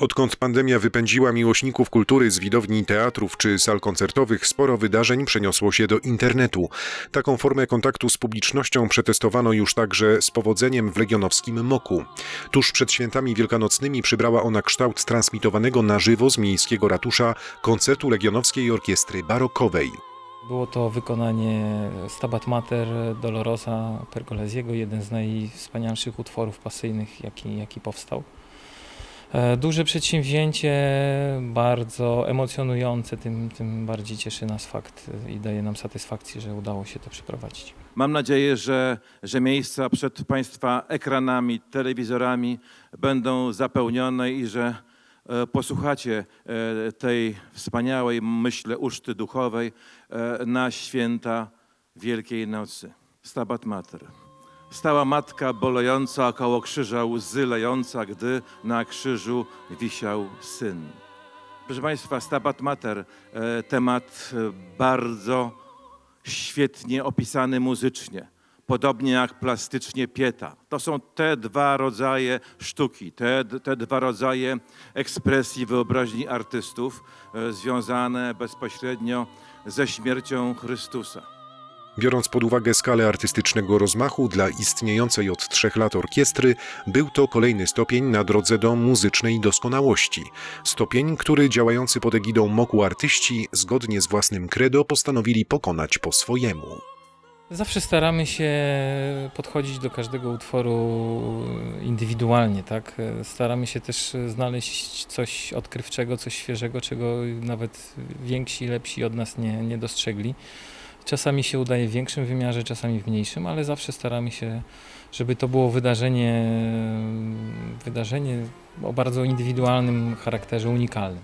Odkąd pandemia wypędziła miłośników kultury z widowni teatrów czy sal koncertowych, sporo wydarzeń przeniosło się do internetu. Taką formę kontaktu z publicznością przetestowano już także z powodzeniem w legionowskim Moku. Tuż przed świętami wielkanocnymi przybrała ona kształt transmitowanego na żywo z miejskiego ratusza koncertu Legionowskiej Orkiestry Barokowej. Było to wykonanie Stabat Mater Dolorosa Pergolesiego, jeden z najwspanialszych utworów pasyjnych, jaki, jaki powstał. E, Duże przedsięwzięcie, bardzo emocjonujące, tym, tym bardziej cieszy nas fakt i daje nam satysfakcję, że udało się to przeprowadzić. Mam nadzieję, że, że miejsca przed Państwa ekranami, telewizorami będą zapełnione i że e, posłuchacie e, tej wspaniałej, myślę, uczty duchowej na święta Wielkiej Nocy. Stabat Mater. Stała matka bolejąca około krzyża, łzy lejąca, gdy na krzyżu wisiał syn. Proszę Państwa, Stabat Mater, e, temat e, bardzo świetnie opisany muzycznie, podobnie jak plastycznie Pieta. To są te dwa rodzaje sztuki, te, te dwa rodzaje ekspresji wyobraźni artystów e, związane bezpośrednio ze śmiercią Chrystusa. Biorąc pod uwagę skalę artystycznego rozmachu dla istniejącej od trzech lat orkiestry, był to kolejny stopień na drodze do muzycznej doskonałości. Stopień, który działający pod egidą Moku artyści, zgodnie z własnym credo, postanowili pokonać po swojemu. Zawsze staramy się podchodzić do każdego utworu indywidualnie, tak? Staramy się też znaleźć coś odkrywczego, coś świeżego, czego nawet więksi, lepsi od nas nie, nie dostrzegli. Czasami się udaje w większym wymiarze, czasami w mniejszym, ale zawsze staramy się, żeby to było wydarzenie, wydarzenie o bardzo indywidualnym charakterze, unikalnym.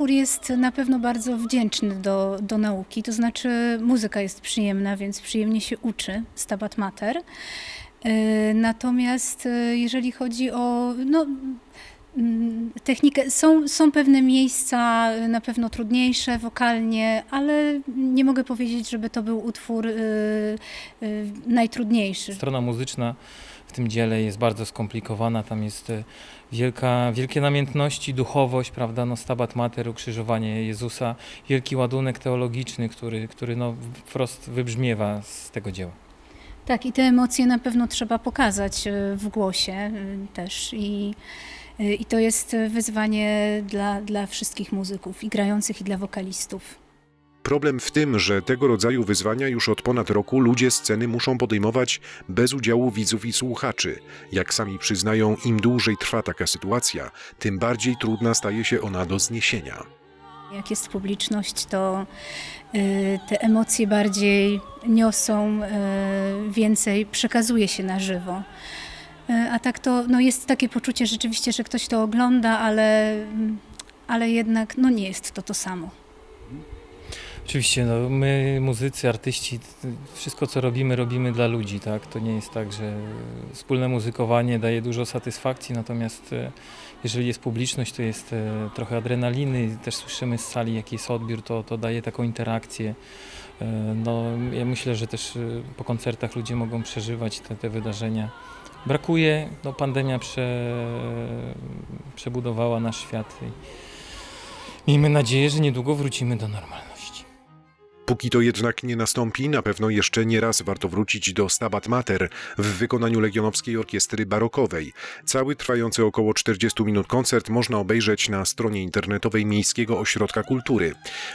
Utwór jest na pewno bardzo wdzięczny do, do nauki, to znaczy muzyka jest przyjemna, więc przyjemnie się uczy, Stabat Mater. E, Natomiast e, jeżeli chodzi o no, mm, technikę, są, są pewne miejsca na pewno trudniejsze wokalnie, ale nie mogę powiedzieć, żeby to był utwór e, najtrudniejszy. Strona muzyczna w tym dziele jest bardzo skomplikowana, tam jest e, wielka, wielkie namiętności, duchowość, prawda, no Stabat Mater, ukrzyżowanie Jezusa, wielki ładunek teologiczny, który, który no wprost wybrzmiewa z tego dzieła. Tak, i te emocje na pewno trzeba pokazać e, w głosie e, też. I, i to jest wyzwanie dla, dla wszystkich muzyków, i grających, i dla wokalistów. Problem w tym, że tego rodzaju wyzwania już od ponad roku ludzie sceny muszą podejmować bez udziału widzów i słuchaczy. Jak sami przyznają, im dłużej trwa taka sytuacja, tym bardziej trudna staje się ona do zniesienia. Jak jest publiczność, to y, te emocje bardziej niosą, y, więcej przekazuje się na żywo. Y, A tak to no jest takie poczucie rzeczywiście, że ktoś to ogląda, ale, ale jednak no nie jest to to samo. Oczywiście, no, my muzycy, artyści, wszystko co robimy, robimy dla ludzi, tak? To nie jest tak, że wspólne muzykowanie daje dużo satysfakcji, natomiast e, jeżeli jest publiczność, to jest e, trochę adrenaliny, też słyszymy z sali jaki jest odbiór, to, to daje taką interakcję. E, No, ja myślę, że też po koncertach ludzie mogą przeżywać te, te wydarzenia. Brakuje, no pandemia prze, przebudowała nasz świat i miejmy nadzieję, że niedługo wrócimy do normalności. Póki to jednak nie nastąpi, na pewno jeszcze nie raz warto wrócić do Stabat Mater w wykonaniu Legionowskiej Orkiestry Barokowej. Cały trwający około 40 minut koncert można obejrzeć na stronie internetowej Miejskiego Ośrodka Kultury.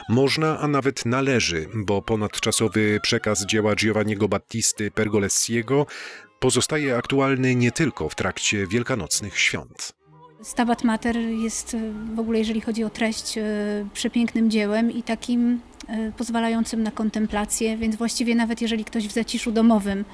Można, a nawet należy, bo ponadczasowy przekaz dzieła Giovanniego Battisty Pergolesiego pozostaje aktualny nie tylko w trakcie wielkanocnych świąt. Stabat Mater jest y, w ogóle, jeżeli chodzi o treść, y, przepięknym dziełem i takim pozwalającym na kontemplację, więc właściwie nawet jeżeli ktoś w zaciszu domowym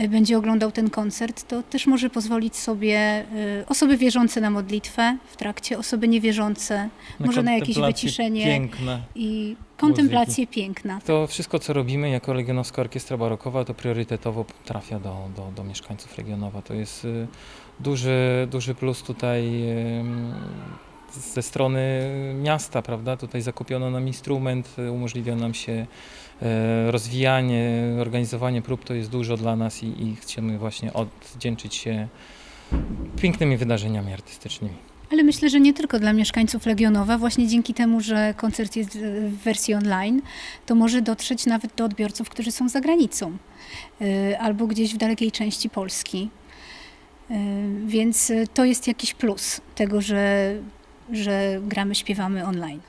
y, będzie oglądał ten koncert, to też może pozwolić sobie y, osoby wierzące na modlitwę w trakcie, osoby niewierzące może na jakieś wyciszenie Piękne. i kontemplację piękna. To wszystko, co robimy jako Legionowska Orkiestra Barokowa, to priorytetowo trafia do, do, do mieszkańców Legionowa. To jest y, duży, duży plus tutaj ze strony miasta, prawda? Tutaj zakupiono nam instrument, umożliwia nam się e, rozwijanie, organizowanie prób, to jest dużo dla nas i, i chcemy właśnie odwdzięczyć się pięknymi wydarzeniami artystycznymi. Ale myślę, że nie tylko dla mieszkańców Legionowa, właśnie dzięki temu, że koncert jest w wersji online, to może dotrzeć nawet do odbiorców, którzy są za granicą y, albo gdzieś w dalekiej części Polski. Y, Więc to jest jakiś plus tego, że, że gramy, śpiewamy online.